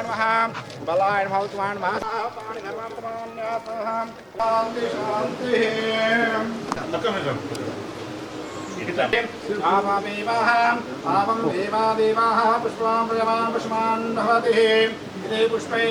జలయాతుచ్చ పురుషः ఆదోసేహ బలాయన భవత్వాన్ మహాపాణి ధర్మాత్మాన్యాసహం శాంతి శాంతి ఆమేవాహం ఆమం దేవా దేవాః పుష్పాం ప్రజమాన్ పుష్పాన్ భవతి ఇదే పుష్పై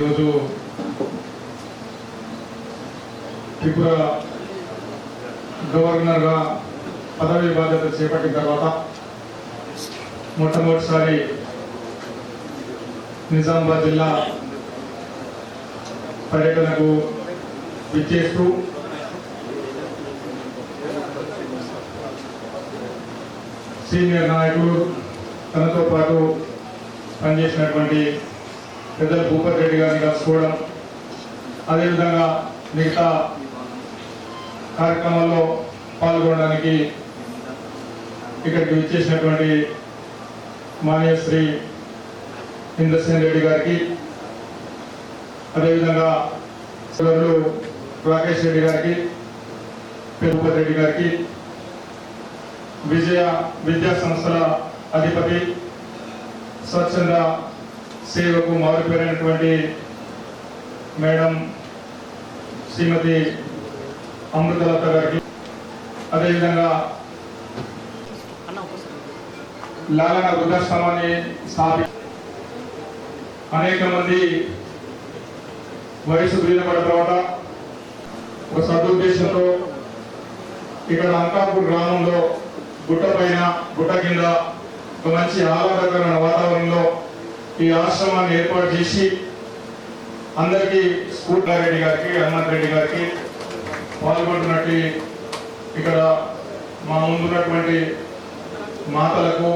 ఈరోజు త్రిపుర గవర్నర్గా పదవి బాధ్యత చేపట్టిన తర్వాత మొట్టమొదటిసారి నిజామాబాద్ జిల్లా పర్యటనకు విచ్చేస్తూ సీనియర్ నాయకులు తనతో పాటు పనిచేసినటువంటి పెద్దలు భూపతి రెడ్డి గారిని కలుసుకోవడం అదేవిధంగా మిగతా కార్యక్రమాల్లో పాల్గొనడానికి ఇక్కడికి విచ్చేసినటువంటి మాన్యశ్రీ ఇంద్రసేన్ రెడ్డి గారికి అదేవిధంగా సోదరులు రాకేష్ రెడ్డి గారికి భూపతి రెడ్డి గారికి విజయ విద్యా సంస్థల అధిపతి స్వచ్ఛంద సేవకు మారిపోయినటువంటి మేడం శ్రీమతి అమృతలత గారికి. అదేవిధంగా లాలన వృద్ధాశ్రమాన్ని స్థాపి అనేక మంది వయసు వీలపడిన తర్వాత ఒక సదుద్దేశంతో ఇక్కడ అంకాపూర్ గ్రామంలో గుట్ట పైన గుట్ట కింద ఒక మంచి ఆహ్లాదకరమైన వాతావరణంలో ఈ ఆశ్రమాన్ని ఏర్పాటు చేసి అందరికీ రెడ్డి గారికి హనుమంత్ రెడ్డి గారికి పాల్గొంటున్నట్టు ఇక్కడ మా ముందున్నటువంటి మాతలకు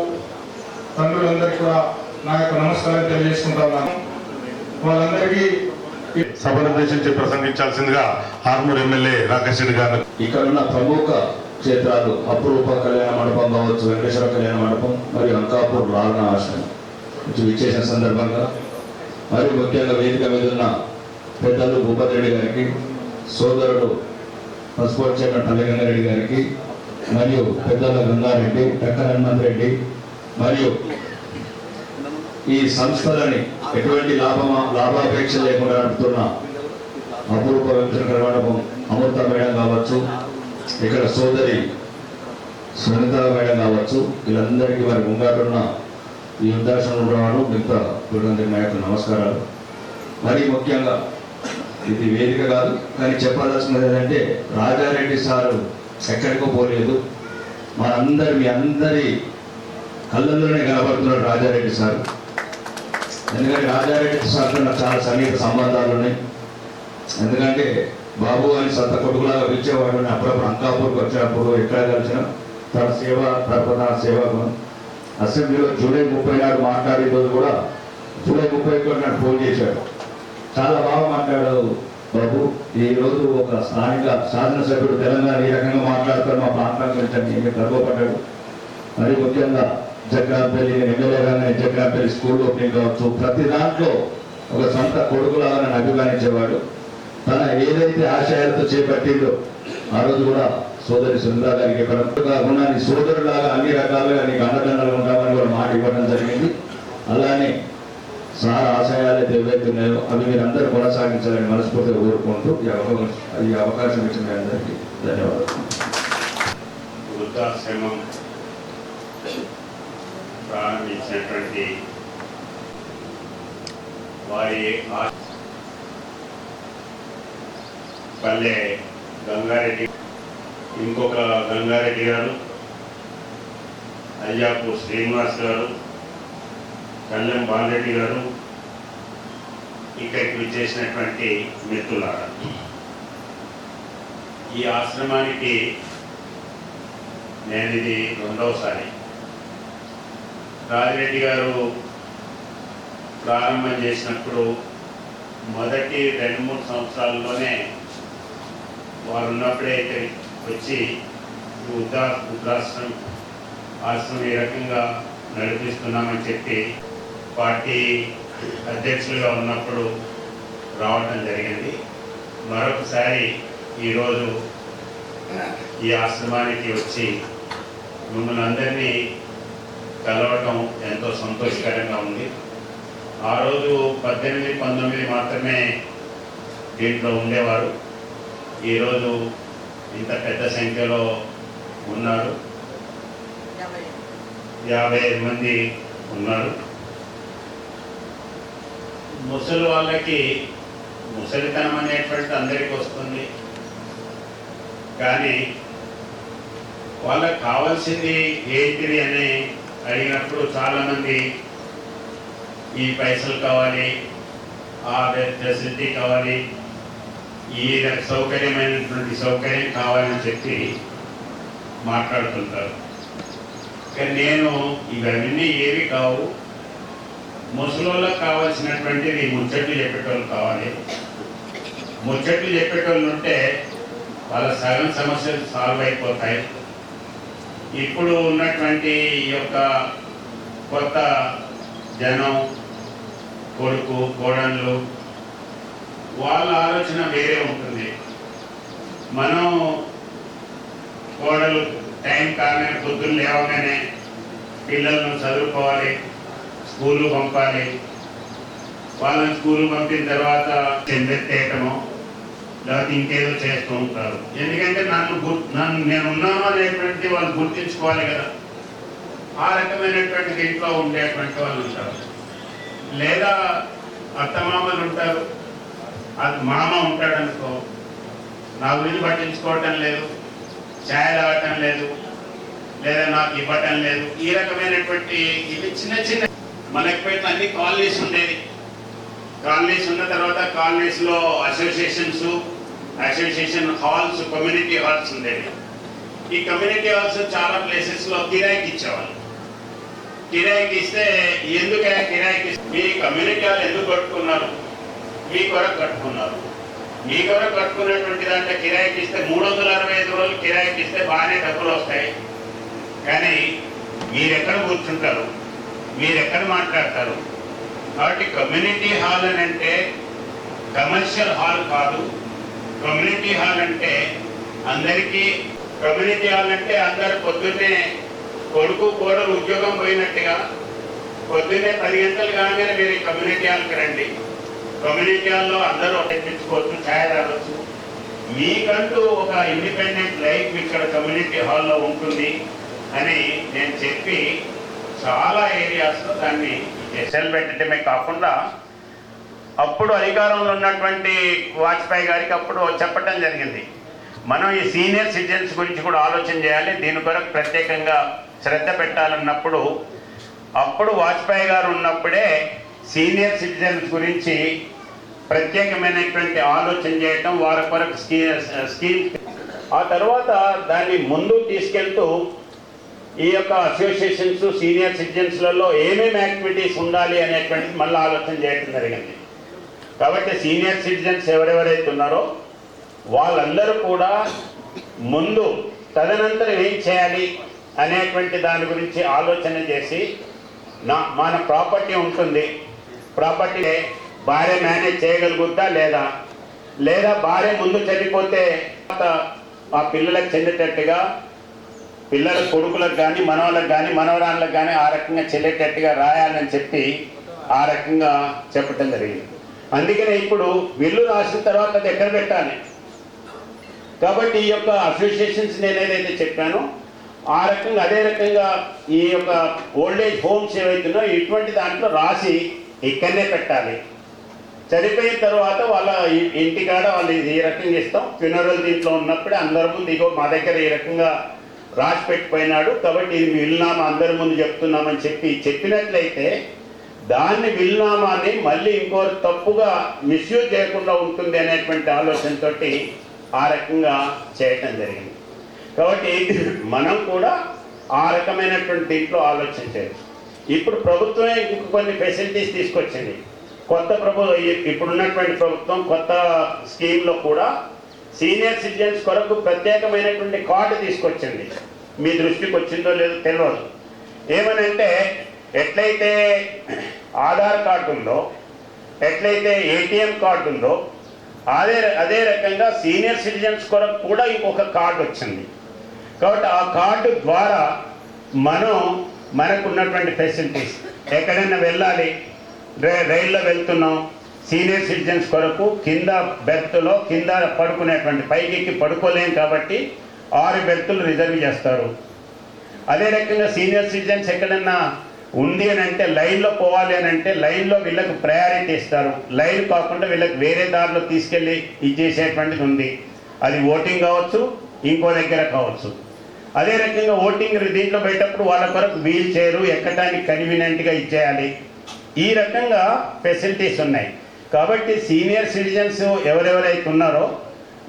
తండ్రులందరికీ కూడా నా యొక్క నమస్కారం తెలియజేసుకుంటా ఉన్నాను. వాళ్ళందరికీ సభను ఉద్దేశించి ప్రసంగించాల్సిందిగా ఆర్మూర్ ఎమ్మెల్యే రాకేష్ రెడ్డి గారు. ఇక్కడ ఉన్న ప్రముఖ క్షేత్రాలు అపురూప కళ్యాణ మండపం కావచ్చు వెంకటేశ్వర కళ్యాణ మండపం మరియు అంకాపూర్ లాలన ఆశ్రమం. విచ్చేసిన సందర్భంగా మరియు ముఖ్యంగా వేదిక మీద ఉన్న పెద్దలు భూపతి రెడ్డి గారికి సోదరుడు పసుపోట్ చైర్మన్ పల్లెగంగారెడ్డి గారికి మరియు పెద్దల గంగారెడ్డి టక్కర్ హనుమంత్ రెడ్డి మరియు ఈ సంస్థలని ఎటువంటి లాభమా లాభాపేక్ష లేకుండా నడుపుతున్న అపూర్వ వెంకటేశ్వర మండపం అమృత మేడం కావచ్చు ఇక్కడ సోదరి సునీత మేడం కావచ్చు వీళ్ళందరికీ వారి ముంగారున్న ఈ ఉద్దేశం ఉన్నవారు మిగతా గురువందరి నాయకు నమస్కారాలు. మరీ ముఖ్యంగా ఇది వేదిక కాదు కానీ చెప్పాల్సినది ఏంటంటే రాజారెడ్డి సారు ఎక్కడికో పోలేదు. మనందరి మీ అందరి కళ్ళల్లోనే కనబడుతున్నాడు రాజారెడ్డి సార్. ఎందుకంటే రాజారెడ్డి సార్తో నాకు చాలా సన్నిహిత సంబంధాలు ఉన్నాయి. ఎందుకంటే బాబు అని సొంత కొడుకులాగా పిలిచేవాడు అప్పుడప్పుడు అంకాపూర్కి వచ్చినప్పుడు ఎక్కడ కలిసిన తన సేవ తరపున సేవ అసెంబ్లీలో జూలై ముప్పై నాడు మాట్లాడే రోజు కూడా జూలై ముప్పై ఒకటి నాడు ఫోన్ చేశాడు. చాలా బాగా మాట్లాడాడు బాబు. ఈరోజు ఒక స్థానిక శాసనసభ్యుడు తెలంగాణ ఈ రకంగా మాట్లాడతారు మా ప్రాంతం గురించి అని నేను గర్వపడ్డాడు. మరి ముఖ్యంగా జగ్గాపల్లి ఎమ్మెల్యే కానీ జగ్గాపల్లి స్కూల్ ఓపెనింగ్ కావచ్చు. ప్రతి దాంట్లో ఒక సొంత కొడుకులాగా నన్ను అభిమానించేవాడు. తన ఏదైతే ఆశయాలతో చేపట్టిందో ఆ రోజు కూడా సోదరి సుందర గారికి పరంగా ఉన్న నీ సోదరులాగా అన్ని రకాలుగా నీకు అండదండలు ఉంటామని కూడా మాట ఇవ్వడం జరిగింది. అలానే సార్ ఆశయాలు అయితే ఏవైతే ఉన్నాయో అవి మీరందరూ కొనసాగించాలని మనస్ఫూర్తిగా కోరుకుంటూ ఈ అవకాశం ఈ అవకాశం ఇచ్చిన మీ అందరికీ ధన్యవాదాలు. వృద్ధాశ్రమం ప్రారంభించినటువంటి వారి పల్లె గంగారెడ్డి ఇంకొక గంగారెడ్డి గారు అయ్యాపు శ్రీనివాస్ గారు కళ్యాణ్ బాలరెడ్డి గారు ఇక్కడికి చేసినటువంటి మిత్రులారా. ఈ ఆశ్రమానికి నేను ఇది రెండవసారి. రాజిరెడ్డి గారు ప్రారంభం చేసినప్పుడు మొదటి రెండు మూడు సంవత్సరాల్లోనే వారు ఉన్నప్పుడే ఇక్కడికి వచ్చి ఈ వృద్ధా ఆశ్రమం ఈ రకంగా నడిపిస్తున్నామని చెప్పి పార్టీ అధ్యక్షులుగా ఉన్నప్పుడు రావటం జరిగింది. మరొకసారి ఈరోజు ఈ ఆశ్రమానికి వచ్చి మిమ్మల్ని అందరినీ కలవటం ఎంతో సంతోషకరంగా ఉంది. ఆ రోజు పద్దెనిమిది పంతొమ్మిది మాత్రమే దీంట్లో ఉండేవారు. ఈరోజు ఇంత పెద్ద సంఖ్యలో ఉన్నారు యాభై ఐదు మంది ఉన్నారు. ముసలి వాళ్ళకి ముసలితనం అనేటువంటి అందరికీ వస్తుంది. కానీ వాళ్ళకి కావాల్సింది ఏంటిది అని అడిగినప్పుడు చాలామంది ఈ పైసలు కావాలి ఆ ప్రసిద్ధి కావాలి ఈ సౌకర్యమైనటువంటి సౌకర్యం కావాలని చెప్పి మాట్లాడుతుంటారు. కానీ నేను ఇవన్నీ ఏవి కావు. ముసలోళ్ళకి కావాల్సినటువంటిది ముచ్చట్లు చెప్పేటోళ్ళు కావాలి. ముచ్చట్లు చెప్పేటోళ్ళు ఉంటే వాళ్ళ సగం సమస్యలు సాల్వ్ అయిపోతాయి. ఇప్పుడు ఉన్నటువంటి ఈ యొక్క కొత్త జనం కొడుకు కోడళ్ళు వాళ్ళ ఆలోచన వేరే ఉంటుంది. మనం కోడలు టైం కాగానే పొద్దున్న లేవగానే పిల్లలను చదువుకోవాలి స్కూలు పంపాలి. వాళ్ళని స్కూలు పంపిన తర్వాత చెందెత్తేయటము లేకపోతే ఇంకేదో చేస్తూ ఉంటారు. ఎందుకంటే నన్ను గుర్తు నన్ను నేను ఉన్నాను అనేటువంటి వాళ్ళు గుర్తించుకోవాలి కదా. ఆ రకమైనటువంటి ఇంట్లో ఉండేటువంటి వాళ్ళు ఉంటారు. లేదా అత్తమామలు ఉంటారు. అది మామ ఉంటాడు అనుకో నా గురించి పట్టించుకోవటం లేదు ఛాయలు అవ్వటం లేదు లేదా నాకు ఇవ్వటం లేదు. ఈ రకమైనటువంటి ఇవి చిన్న చిన్న మనకి పెట్టిన అన్ని కాలనీస్ ఉండేది కాలనీస్ ఉన్న తర్వాత కాలనీస్లో associations association halls community halls ఉండేవి. ఈ కమ్యూనిటీ హాల్స్ చాలా ప్లేసెస్లో కిరాయికి ఇచ్చేవాళ్ళు. కిరాయికి ఇస్తే ఎందుకు కిరాయికి? మీ కమ్యూనిటీ హాల్ ఎందుకు కట్టుకున్నారు? మీ కొరకు కట్టుకున్నారు. మీ కొరకు కట్టుకున్నటువంటి దాంట్లో కిరాయికి ఇస్తే మూడు వందల అరవై ఐదు రోజులు కిరాయికి ఇస్తే బాగానే డబ్బులు వస్తాయి. కానీ మీరెక్కడ కూర్చుంటారు? మీరెక్కడ మాట్లాడతారు? కాబట్టి కమ్యూనిటీ హాల్ అని అంటే కమర్షియల్ హాల్ కాదు. కమ్యూనిటీ హాల్ అంటే అందరికీ కమ్యూనిటీ హాల్ అంటే అందరు పొద్దున్నే కొడుకు కోడలు ఉద్యోగం పోయినట్టుగా పొద్దున్నే పది గంటలు కాగానే మీరు కమ్యూనిటీ హాల్కి రండి. కమ్యూనిటీ హాల్లో అందరూ తెప్పించుకోవచ్చు ఛాయ్ తాగొచ్చు మీకంటూ ఒక ఇండిపెండెంట్ లైఫ్ ఇక్కడ కమ్యూనిటీ హాల్లో ఉంటుంది అని నేను చెప్పి చాలా ఏరియాస్లో దాన్ని ఎస్ఎల్ పెట్టడమే కాకుండా అప్పుడు అధికారంలో ఉన్నటువంటి వాజ్పేయి గారికి అప్పుడు చెప్పడం జరిగింది. మనం ఈ సీనియర్ సిటిజన్స్ గురించి కూడా ఆలోచన చేయాలి. దీని కొరకు ప్రత్యేకంగా శ్రద్ధ పెట్టాలన్నప్పుడు అప్పుడు వాజ్పేయి గారు ఉన్నప్పుడే సీనియర్ సిటిజన్స్ గురించి ప్రత్యేకమైనటువంటి ఆలోచన చేయటం వారి కొరకు స్కీ స్కీమ్. ఆ తర్వాత దాన్ని ముందు తీసుకెళ్తూ ఈ యొక్క అసోసియేషన్స్ సీనియర్ సిటిజన్స్లలో ఏమేమి యాక్టివిటీస్ ఉండాలి అనేటువంటిది మళ్ళీ ఆలోచన చేయడం జరిగింది. కాబట్టి సీనియర్ సిటిజన్స్ ఎవరెవరైతే ఉన్నారో వాళ్ళందరూ కూడా ముందు తదనంతరం ఏం చేయాలి అనేటువంటి దాని గురించి ఆలోచన చేసి నా మన ప్రాపర్టీ ఉంటుంది. ప్రాపర్టీ భార్య మేనేజ్ చేయగలుగుద్దా లేదా? లేదా భార్య ముందు చనిపోతే తర్వాత ఆ పిల్లలకు చెందేటట్టుగా పిల్లల కొడుకులకు కానీ మనవలకు కానీ మనవరాళ్ళకు కానీ ఆ రకంగా చెల్లేటట్టుగా రాయాలని చెప్పి ఆ రకంగా చెప్పటం జరిగింది. అందుకనే ఇప్పుడు బిల్లు రాసిన తర్వాత అది ఎక్కడ పెట్టాలి? కాబట్టి ఈ యొక్క అసోసియేషన్స్ నేను ఏదైతే చెప్పానో ఆ రకంగా అదే రకంగా ఈ యొక్క ఓల్డేజ్ హోమ్స్ ఏవైతున్నాయో ఇటువంటి దాంట్లో రాసి ఇక్కడనే పెట్టాలి. చనిపోయిన తర్వాత వాళ్ళ ఇంటికాడ వాళ్ళు ఇది ఈ రకంగా ఇస్తాం. ఫ్యూనరల్ దీంట్లో ఉన్నప్పుడే అందరి ముందు ఇగో మా దగ్గర ఈ రకంగా రాసి పెట్టిపోయినాడు. కాబట్టి ఇది విల్నామా అందరి ముందు చెప్తున్నామని చెప్పి చెప్పినట్లయితే దాన్ని విల్నామాని మళ్ళీ ఇంకోరు తప్పుగా మిస్యూజ్ చేయకుండా ఉంటుంది అనేటువంటి ఆలోచనతోటి ఆ రకంగా చేయటం జరిగింది. కాబట్టి మనం కూడా ఆ రకమైనటువంటి దీంట్లో ఆలోచించారు ఇప్పుడు ప్రభుత్వమే ఇంకొక కొన్ని ఫెసిలిటీస్ తీసుకొచ్చింది. కొత్త ప్రభు ఇప్పుడున్నటువంటి ప్రభుత్వం కొత్త స్కీమ్లో కూడా సీనియర్ సిటిజన్స్ కొరకు ప్రత్యేకమైనటువంటి కార్డు తీసుకొచ్చింది. మీ దృష్టికి వచ్చిందో లేదో తెలియదు ఏమనంటే ఎట్లయితే ఆధార్ కార్డు ఉందో ఎట్లయితే ఏటీఎం కార్డు ఉందో అదే అదే రకంగా సీనియర్ సిటిజన్స్ కొరకు కూడా ఇంకొక కార్డు వచ్చింది. కాబట్టి ఆ కార్డు ద్వారా మనం మనకున్నటువంటి ఫెసిలిటీస్ ఎక్కడైనా వెళ్ళాలి రైల్లో వెళ్తున్నాం. సీనియర్ సిటిజన్స్ కొరకు కింద బెర్త్లో కింద పడుకునేటువంటి పైకి ఎక్కి పడుకోలేం కాబట్టి ఆరు బెర్తులు రిజర్వ్ చేస్తారు. అదే రకంగా సీనియర్ సిటిజన్స్ ఎక్కడన్నా ఉంది అని అంటే లైన్లో పోవాలి అని అంటే లైన్లో వీళ్ళకి ప్రయారిటీ ఇస్తారు. లైన్ కాకుండా వీళ్ళకి వేరే దారిలో తీసుకెళ్ళి ఇచ్చేసేటువంటిది ఉంది. అది ఓటింగ్ కావచ్చు ఇంకో దగ్గర కావచ్చు. అదే రకంగా ఓటింగ్ దీంట్లో పెట్టేటప్పుడు వాళ్ళ కొరకు వీల్ చైరు ఎక్కడానికి కన్వీనియంట్గా ఇచ్చేయాలి. ఈ రకంగా ఫెసిలిటీస్ ఉన్నాయి. కాబట్టి సీనియర్ సిటిజన్స్ ఎవరెవరైతే ఉన్నారో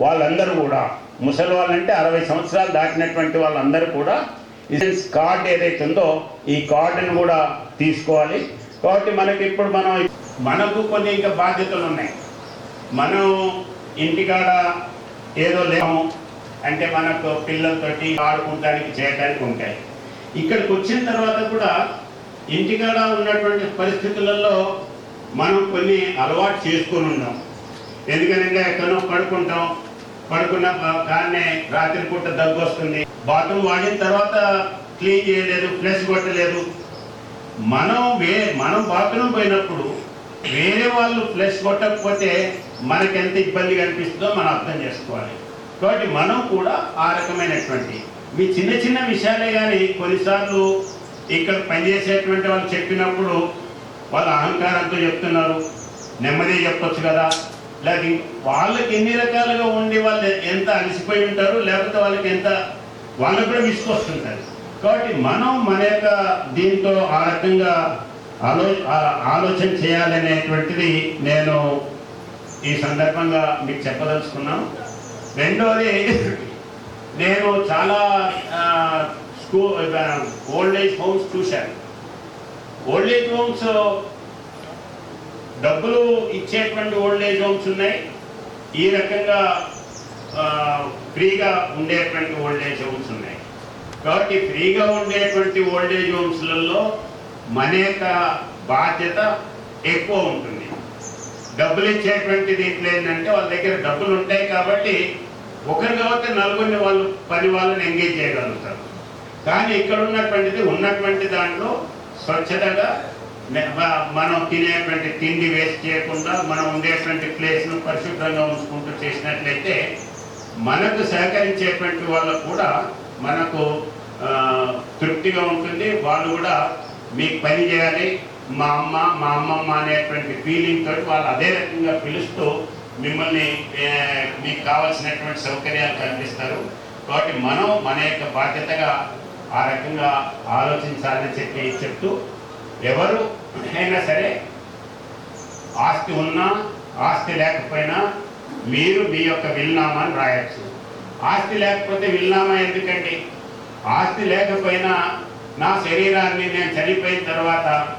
వాళ్ళందరూ కూడా ముసలి వాళ్ళంటే అరవై సంవత్సరాలు దాటినటువంటి వాళ్ళందరూ కూడా ఇన్సూరెన్స్ కార్డ్ ఏదైతే ఉందో ఈ కార్డును కూడా తీసుకోవాలి. కాబట్టి మనకి ఇప్పుడు మనం మనకు కొన్ని ఇంకా బాధ్యతలు ఉన్నాయి. మనం ఇంటికాడ ఏదో లేము అంటే మనకు పిల్లలతోటి ఆడుకుంటానికి చేయడానికి ఉంటాయి. ఇక్కడికి వచ్చిన తర్వాత కూడా ఇంటికాడ ఉన్నటువంటి పరిస్థితులలో మనం కొన్ని అలవాటు చేసుకొని ఉన్నాం. ఎందుకంటే ఎక్కడో పడుకుంటాం. పడుకున్న కానీ రాత్రి పూట దగ్గు వస్తుంది. బాత్రూమ్ వాడిన తర్వాత క్లీన్ చేయలేదు ఫ్లెష్ కొట్టలేదు. మనం వే మనం బాత్రూమ్ పోయినప్పుడు వేరే వాళ్ళు ఫ్లెష్ కొట్టకపోతే మనకి ఎంత ఇబ్బంది కనిపిస్తుందో మనం అర్థం చేసుకోవాలి. కాబట్టి మనం కూడా ఆ రకమైనటువంటి మీ చిన్న చిన్న విషయాలే కానీ కొన్నిసార్లు ఇక్కడ పనిచేసేటువంటి వాళ్ళు చెప్పినప్పుడు వాళ్ళ అహంకారంతో చెప్తున్నారు. నెమ్మది చెప్పొచ్చు కదా. లేకపోతే వాళ్ళకి ఎన్ని రకాలుగా ఉండి వాళ్ళు ఎంత అలసిపోయి ఉంటారు లేకపోతే వాళ్ళకి ఎంత వాళ్ళకు కూడా విసుకొస్తుంటారు. కాబట్టి మనం మన యొక్క దీంతో ఆ రకంగా ఆలో ఆలోచన చేయాలనేటువంటిది నేను ఈ సందర్భంగా మీకు చెప్పదలుచుకున్నాను. రెండోది నేను చాలా స్కూల్ ఓల్డ్ ఏజ్ హోమ్స్ చూశాను ఓల్డ్ ఏజ్ హోమ్స్ డబ్బులు ఇచ్చేటువంటి ఓల్డ్ ఏజ్ హోమ్స్ ఉన్నాయి. ఈ రకంగా ఫ్రీగా ఉండేటువంటి ఓల్డ్ ఏజ్ హోమ్స్ ఉన్నాయి. కాబట్టి ఫ్రీగా ఉండేటువంటి ఓల్డ్ ఏజ్ హోమ్స్లలో మన యొక్క బాధ్యత ఎక్కువ ఉంటుంది. డబ్బులు ఇచ్చేటువంటి దీంట్లో ఏంటంటే వాళ్ళ దగ్గర డబ్బులు ఉంటాయి కాబట్టి ఒకరు కాబట్టి నలుగురిని వాళ్ళు పని వాళ్ళని ఎంగేజ్ చేయగలుగుతారు. కానీ ఇక్కడ ఉన్నటువంటిది ఉన్నటువంటి దాంట్లో స్వచ్ఛతగా మనం తినేటువంటి తిండి వేస్ట్ చేయకుండా మనం ఉండేటువంటి ప్లేస్ను పరిశుభ్రంగా ఉంచుకుంటూ చేసినట్లయితే మనకు సహకరించేటువంటి వాళ్ళకు కూడా మనకు తృప్తిగా ఉంటుంది. వాళ్ళు కూడా మీకు పని చేయాలి. మా అమ్మ మా అమ్మమ్మ అనేటువంటి ఫీలింగ్ తోటి వాళ్ళు అదే రకంగా పిలుస్తూ మిమ్మల్ని మీకు కావాల్సినటువంటి సౌకర్యాలు కల్పిస్తారు. కాబట్టి మనం మన యొక్క బాధ్యతగా ఆ రకంగా ఆలోచించాలని చెప్పి చెప్తూ ఎవరు అయినా సరే ఆస్తి ఉన్నా ఆస్తి లేకపోయినా మీరు మీ యొక్క విల్నామాని రాయొచ్చు. ఆస్తి లేకపోతే విల్నామా ఎందుకండి? ఆస్తి లేకపోయినా నా శరీరాన్ని నేను చనిపోయిన తర్వాత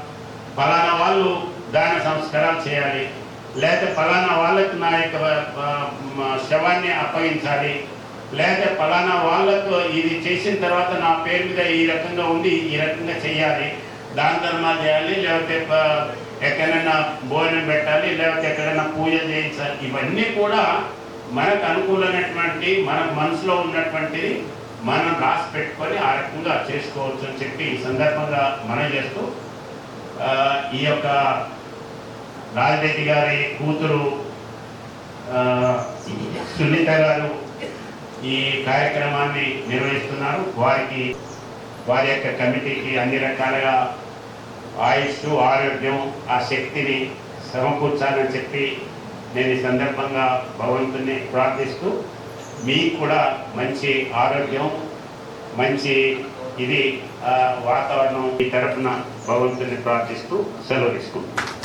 ఫలానా వాళ్ళు దాన సంస్కారాలు చేయాలి. లేకపోతే ఫలానా వాళ్ళకి నా యొక్క శవాన్ని అప్పగించాలి. లేకపోతే ఫలానా వాళ్ళకు ఇది చేసిన తర్వాత నా పేరు మీద ఈ రకంగా ఉండి ఈ రకంగా చేయాలి దాని ధర్మా చేయాలి లేకపోతే ఎక్కడైనా భోజనం పెట్టాలి లేకపోతే ఎక్కడైనా పూజ చేయించాలి. ఇవన్నీ కూడా మనకు అనుకూలమైనటువంటి మన మనసులో ఉన్నటువంటిది మనం రాసి పెట్టుకొని ఆ రకంగా చేసుకోవచ్చు అని చెప్పి ఈ సందర్భంగా మనం చేస్తూ ఈ యొక్క రాజరెడ్డి గారి కూతురు సునీత గారు ఈ కార్యక్రమాన్ని నిర్వహిస్తున్నారు. వారికి వారి యొక్క కమిటీకి అన్ని రకాలుగా ఆయుష్ ఆరోగ్యం ఆ శక్తిని సమకూర్చాలని చెప్పి నేను ఈ సందర్భంగా భగవంతుని ప్రార్థిస్తూ మీకు కూడా మంచి ఆరోగ్యం మంచి ఇది ఆ, వాతావరణం ఈ తరఫున భగవంతుని ప్రార్థిస్తూ సెలవు తీసుకుంటున్నాను.